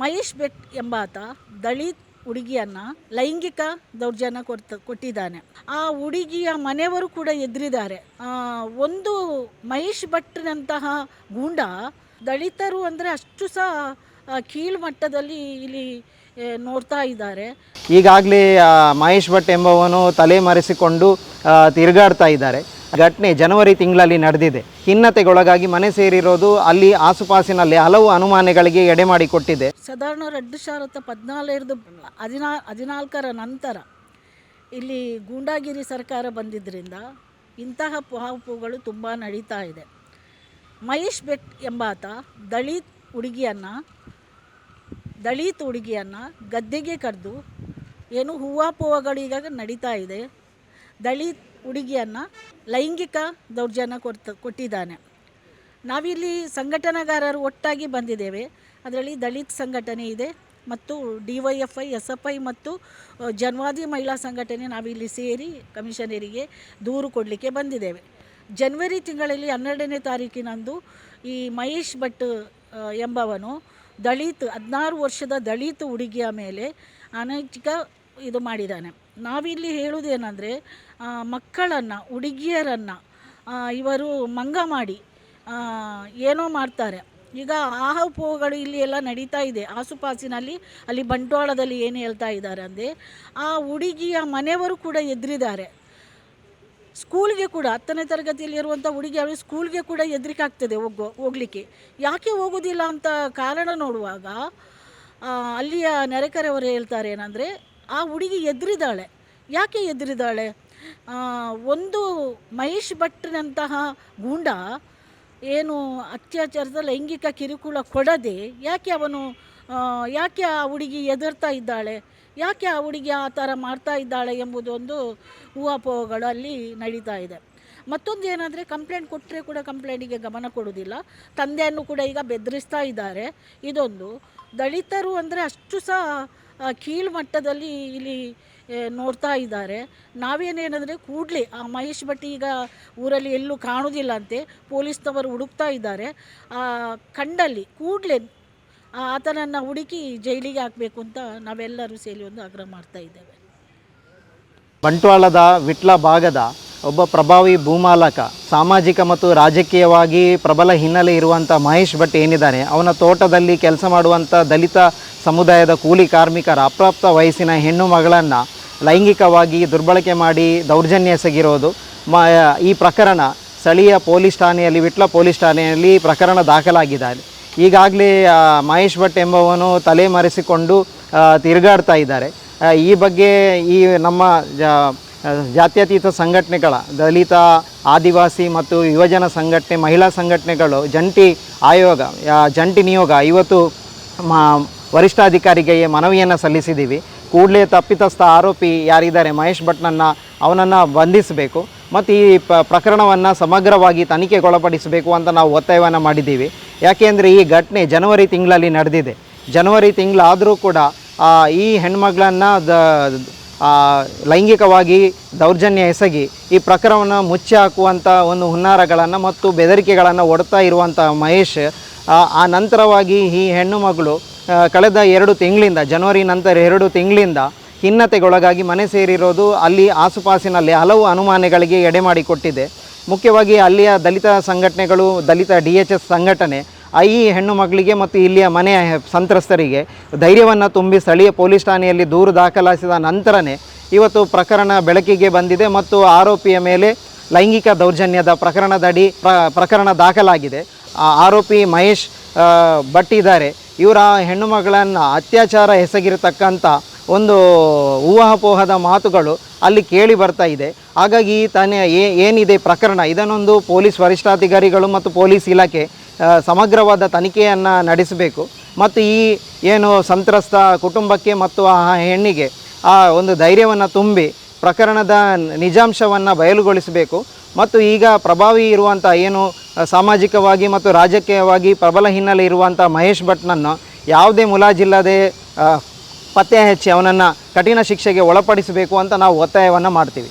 ಮಹೇಶ್ ಭಟ್ ಎಂಬಾತ ದಲಿತ್ ಹುಡುಗಿಯನ್ನ ಲೈಂಗಿಕ ದೌರ್ಜನ್ಯ ಕೊಡ್ತ, ಕೊಟ್ಟಿದ್ದಾನೆ. ಆ ಹುಡುಗಿಯ ಮನೆಯವರು ಕೂಡ ಎದುರಿದ್ದಾರೆ. ಒಂದು ಮಹೇಶ್ ಭಟ್ನಂತಹ ಗೂಂಡ ದಲಿತರು ಅಂದರೆ ಅಷ್ಟು ಸಹ ಕೀಳು ಮಟ್ಟದಲ್ಲಿ ಇಲ್ಲಿ ನೋಡ್ತಾ ಇದ್ದಾರೆ. ಈಗಾಗಲೇ ಮಹೇಶ್ ಭಟ್ ಎಂಬವನು ತಲೆ ಮರೆಸಿಕೊಂಡು ತಿರುಗಾಡ್ತಾ ಇದ್ದಾರೆ. ಘಟನೆ ಜನವರಿ ತಿಂಗಳಲ್ಲಿ ನಡೆದಿದೆ. ಖಿನ್ನತೆಗೊಳಗಾಗಿ ಮನೆ ಸೇರಿರೋದು ಅಲ್ಲಿ ಆಸುಪಾಸಿನಲ್ಲಿ ಹಲವು ಅನುಮಾನಗಳಿಗೆ ಎಡೆ ಮಾಡಿಕೊಟ್ಟಿದೆ. ಸಾಧಾರಣ ಎರಡು ಸಾವಿರದ ಹದಿನಾಲ್ಕು ಹದಿನಾ, ಹದಿನಾಲ್ಕರ ನಂತರ ಇಲ್ಲಿ ಗೂಂಡಾಗಿರಿ ಸರ್ಕಾರ ಬಂದಿದ್ದರಿಂದ ಇಂತಹ ಪುಹಾಪುಗಳು ತುಂಬ ನಡೀತಾ ಇದೆ. ಮಹೇಶ್ ಬೆಟ್ ಎಂಬಾತ ದಲಿತ್ ಹುಡುಗಿಯನ್ನು ದಲಿತ್ ಹುಡುಗಿಯನ್ನು ಗದ್ದೆಗೆ ಕರೆದು, ಏನು ಹೂವಾಪೋಹಗಳು ಈಗಾಗ ನಡೀತಾ ಇದೆ. ದಲಿತ್ ಹುಡುಗಿಯನ್ನು ಲೈಂಗಿಕ ದೌರ್ಜನ್ಯ ಕೊಡ್ತ, ಕೊಟ್ಟಿದ್ದಾನೆ. ನಾವಿಲ್ಲಿ ಸಂಘಟನಾಗಾರರು ಒಟ್ಟಾಗಿ ಬಂದಿದ್ದೇವೆ. ಅದರಲ್ಲಿ ದಲಿತ್ ಸಂಘಟನೆ ಇದೆ ಮತ್ತು D Y F I, S F I ಮತ್ತು ಜನ್ವಾದಿ ಮಹಿಳಾ ಸಂಘಟನೆ ನಾವಿಲ್ಲಿ ಸೇರಿ ಕಮಿಷನರಿಗೆ ದೂರು ಕೊಡಲಿಕ್ಕೆ ಬಂದಿದ್ದೇವೆ. ಜನವರಿ ತಿಂಗಳಲ್ಲಿ ಹನ್ನೆರಡನೇ ತಾರೀಕಿನಂದು ಈ ಮಹೇಶ್ ಭಟ್ ಎಂಬವನು ದಲಿತ್, ಹದಿನಾರು ವರ್ಷದ ದಲಿತ ಹುಡುಗಿಯ ಮೇಲೆ ಅನೈತಿಕ ಇದು ಮಾಡಿದ್ದಾನೆ. ನಾವಿಲ್ಲಿ ಹೇಳುವುದೇನೆಂದರೆ ಮಕ್ಕಳನ್ನು, ಹುಡುಗಿಯರನ್ನು ಇವರು ಮಂಗ ಮಾಡಿ ಏನೋ ಮಾಡ್ತಾರೆ. ಈಗ ಆಹಪೋಹಗಳು ಇಲ್ಲಿ ಎಲ್ಲ ನಡೀತಾ ಇದೆ. ಆಸುಪಾಸಿನಲ್ಲಿ, ಅಲ್ಲಿ ಬಂಟ್ವಾಳದಲ್ಲಿ ಏನು ಹೇಳ್ತಾ ಇದ್ದಾರೆ ಅಂದರೆ, ಆ ಹುಡುಗಿಯ ಮನೆಯವರು ಕೂಡ ಎದುರಿದ್ದಾರೆ. ಸ್ಕೂಲ್ಗೆ ಕೂಡ, ಹತ್ತನೇ ತರಗತಿಯಲ್ಲಿರುವಂಥ ಹುಡುಗಿ ಅವಳು ಸ್ಕೂಲ್ಗೆ ಕೂಡ ಹೆದರಿಕೆ ಆಗ್ತದೆ ಹೋಗೋ, ಹೋಗಲಿಕ್ಕೆ. ಯಾಕೆ ಹೋಗೋದಿಲ್ಲ ಅಂತ ಕಾರಣ ನೋಡುವಾಗ ಅಲ್ಲಿಯ ನೆರೆಕರೆಯವರು ಹೇಳ್ತಾರೆ ಏನಂದರೆ ಆ ಹುಡುಗಿ ಎದುರಿದ್ದಾಳೆ ಯಾಕೆ ಎದುರಿದ್ದಾಳೆ ಆ, ಒಂದು ಮಹೇಶ್ ಭಟ್ನಂತಹ ಗೂಂಡ ಏನು ಅತ್ಯಾಚಾರದ ಲೈಂಗಿಕ ಕಿರುಕುಳ ಕೊಡದೆ ಯಾಕೆ ಅವನು ಯಾಕೆ ಆ ಹುಡುಗಿ ಎದುರ್ತಾ ಇದ್ದಾಳೆ? ಯಾಕೆ ಆ ಹುಡುಗಿ ಆ ಥರ ಮಾಡ್ತಾ ಇದ್ದಾಳೆ ಎಂಬುದೊಂದು ಊಹಾಪೋಹಗಳು ಅಲ್ಲಿ ನಡೀತಾ ಇದೆ. ಮತ್ತೊಂದು ಏನಂದರೆ ಕಂಪ್ಲೇಂಟ್ ಕೊಟ್ಟರೆ ಕೂಡ ಕಂಪ್ಲೇಂಟಿಗೆ ಗಮನ ಕೊಡೋದಿಲ್ಲ ತಂದೆಯನ್ನು ಕೂಡ ಈಗ ಬೆದರಿಸ್ತಾ ಇದ್ದಾರೆ. ಇದೊಂದು. ದಲಿತರು ಅಂದರೆ ಅಷ್ಟು ಸಹ ಕೀಳು ಮಟ್ಟದಲ್ಲಿ ಇಲ್ಲಿ ನೋಡ್ತಾ ಇದ್ದಾರೆ. ನಾವೇನೇನೆಂದರೆ ಕೂಡಲೇ ಆ ಮಹೇಶ್ ಭಟ್ ಈಗ ಊರಲ್ಲಿ ಎಲ್ಲೂ ಕಾಣುವುದಿಲ್ಲ ಅಂತೆ ಪೊಲೀಸ್ನವರು ಹುಡುಕ್ತಾ ಇದ್ದಾರೆ. ಆ, ಕಂಡಲ್ಲಿ ಕೂಡಲೇ ಆತನನ್ನು ಹುಡುಕಿ ಜೈಲಿಗೆ ಹಾಕಬೇಕು ಅಂತ ನಾವೆಲ್ಲರೂ ಸೇರಿ ಒಂದು ಆಗ್ರಹ ಮಾಡ್ತಾ ಇದ್ದೇವೆ. ಬಂಟ್ವಾಳದ ವಿಟ್ಲ ಭಾಗದ ಒಬ್ಬ ಪ್ರಭಾವಿ ಭೂಮಾಲಕ, ಸಾಮಾಜಿಕ ಮತ್ತು ರಾಜಕೀಯವಾಗಿ ಪ್ರಬಲ ಹಿನ್ನೆಲೆ ಇರುವಂಥ ಮಹೇಶ್ ಭಟ್ ಏನಿದ್ದಾನೆ ಅವನ ತೋಟದಲ್ಲಿ ಕೆಲಸ ಮಾಡುವಂಥ ದಲಿತ ಸಮುದಾಯದ ಕೂಲಿ ಕಾರ್ಮಿಕರ ಅಪ್ರಾಪ್ತ ವಯಸ್ಸಿನ ಹೆಣ್ಣು ಮಗಳನ್ನು ಲೈಂಗಿಕವಾಗಿ ದುರ್ಬಳಕೆ ಮಾಡಿ ದೌರ್ಜನ್ಯ ಎಸಗಿರೋದು, ಮ, ಈ ಪ್ರಕರಣ ಸ್ಥಳೀಯ ಪೊಲೀಸ್ ಠಾಣೆಯಲ್ಲಿ, ವಿಟ್ಲ ಪೊಲೀಸ್ ಠಾಣೆಯಲ್ಲಿ ಪ್ರಕರಣ ದಾಖಲಾಗಿದೆ ಈಗಾಗಲೇ ಮಹೇಶ್ ಭಟ್ ಎಂಬವನು ತಲೆ ಮರೆಸಿಕೊಂಡು ತಿರುಗಾಡ್ತಾ ಇದ್ದಾರೆ. ಈ ಬಗ್ಗೆ ಈ ನಮ್ಮ ಜಾತ್ಯತೀತ ಸಂಘಟನೆಗಳ, ದಲಿತ, ಆದಿವಾಸಿ ಮತ್ತು ಯುವಜನ ಸಂಘಟನೆ, ಮಹಿಳಾ ಸಂಘಟನೆಗಳು, ಜಂಟಿ ಆಯೋಗ ಜಂಟಿ ನಿಯೋಗ ಇವತ್ತು ಮಾ, ವರಿಷ್ಠಾಧಿಕಾರಿಗೆ ಮನವಿಯನ್ನು ಸಲ್ಲಿಸಿದ್ದೀವಿ ಕೂಡಲೇ ತಪ್ಪಿತಸ್ಥ ಆರೋಪಿ ಯಾರಿದ್ದಾರೆ, ಮಹೇಶ್ ಭಟ್ನನ್ನು ಅವನನ್ನು ಬಂಧಿಸಬೇಕು, ಮತ್ತು ಈ ಪ, ಪ್ರಕರಣವನ್ನು ಸಮಗ್ರವಾಗಿ ತನಿಖೆಗೊಳಪಡಿಸಬೇಕು ಅಂತ ನಾವು ಒತ್ತಾಯವನ್ನು ಮಾಡಿದ್ದೀವಿ ಯಾಕೆಂದರೆ ಈ ಘಟನೆ ಜನವರಿ ತಿಂಗಳಲ್ಲಿ ನಡೆದಿದೆ. ಜನವರಿ ತಿಂಗಳಾದರೂ ಕೂಡ ಈ ಹೆಣ್ಮಗಳನ್ನು ಲೈಂಗಿಕವಾಗಿ ದೌರ್ಜನ್ಯ ಎಸಗಿ ಈ ಪ್ರಕರಣವನ್ನು ಮುಚ್ಚಿ ಹಾಕುವಂಥ ಒಂದು ಹುನ್ನಾರಗಳನ್ನು ಮತ್ತು ಬೆದರಿಕೆಗಳನ್ನು ಒಡ್ತಾ ಇರುವಂಥ ಮಹೇಶ್ ಆ, ನಂತರವಾಗಿ ಈ ಹೆಣ್ಣು ಮಗಳು ಕಳೆದ ಎರಡು ತಿಂಗಳಿಂದ ಜನವರಿ ನಂತರ ಎರಡು ತಿಂಗಳಿಂದ ಖಿನ್ನತೆಗೊಳಗಾಗಿ ಮನೆ ಸೇರಿರೋದು ಅಲ್ಲಿ ಆಸುಪಾಸಿನಲ್ಲಿ ಹಲವು ಅನುಮಾನಗಳಿಗೆ ಎಡೆ ಮಾಡಿಕೊಟ್ಟಿದೆ. ಮುಖ್ಯವಾಗಿ ಅಲ್ಲಿಯ ದಲಿತ ಸಂಘಟನೆಗಳು ದಲಿತ ಡಿ ಎಚ್ ಎಸ್ ಸಂಘಟನೆ ಈ ಹೆಣ್ಣು ಮಗಳಿಗೆ ಮತ್ತು ಇಲ್ಲಿಯ ಮನೆಯ ಸಂತ್ರಸ್ತರಿಗೆ ಧೈರ್ಯವನ್ನು ತುಂಬಿ ಸ್ಥಳೀಯ ಪೊಲೀಸ್ ಠಾಣೆಯಲ್ಲಿ ದೂರು ದಾಖಲಿಸಿದ ನಂತರನೇ ಇವತ್ತು ಪ್ರಕರಣ ಬೆಳಕಿಗೆ ಬಂದಿದೆ ಮತ್ತು ಆರೋಪಿಯ ಮೇಲೆ ಲೈಂಗಿಕ ದೌರ್ಜನ್ಯದ ಪ್ರಕರಣದಡಿ ಪ್ರ, ಪ್ರಕರಣ ದಾಖಲಾಗಿದೆ. ಆರೋಪಿ ಮಹೇಶ್ ಭಟ್ ಇದ್ದಾರೆ ಇವರ ಹೆಣ್ಣು ಮಗಳನ್ನು ಅತ್ಯಾಚಾರ ಎಸಗಿರತಕ್ಕಂಥ ಒಂದು ಊಹಾಪೋಹದ ಮಾತುಗಳು ಅಲ್ಲಿ ಕೇಳಿ ಬರ್ತಾ ಇದೆ. ಹಾಗಾಗಿ ತಾನೇ ಏನಿದೆ ಪ್ರಕರಣ? ಇದನ್ನೊಂದು ಪೊಲೀಸ್ ವರಿಷ್ಠಾಧಿಕಾರಿಗಳು ಮತ್ತು ಪೊಲೀಸ್ ಇಲಾಖೆ ಸಮಗ್ರವಾದ ತನಿಖೆಯನ್ನು ನಡೆಸಬೇಕು. ಮತ್ತು ಈ ಏನು ಸಂತ್ರಸ್ತ ಕುಟುಂಬಕ್ಕೆ ಮತ್ತು ಆ ಹೆಣ್ಣಿಗೆ ಆ ಒಂದು ಧೈರ್ಯವನ್ನು ತುಂಬಿ ಪ್ರಕರಣದ ನಿಜಾಂಶವನ್ನು ಬಯಲುಗೊಳಿಸಬೇಕು. ಮತ್ತು ಈಗ ಪ್ರಭಾವಿ ಇರುವಂಥ ಏನು ಸಾಮಾಜಿಕವಾಗಿ ಮತ್ತು ರಾಜಕೀಯವಾಗಿ ಪ್ರಬಲ ಹಿನ್ನೆಲೆ ಇರುವಂಥ ಮಹೇಶ್ ಭಟ್ನನ್ನು ಯಾವುದೇ ಮುಲಾಜಿಲ್ಲದೆ ಪತ್ತೆ ಹಚ್ಚಿ ಅವನನ್ನು ಕಠಿಣ ಶಿಕ್ಷೆಗೆ ಒಳಪಡಿಸಬೇಕು ಅಂತ ನಾವು ಒತ್ತಾಯವನ್ನು ಮಾಡ್ತೀವಿ.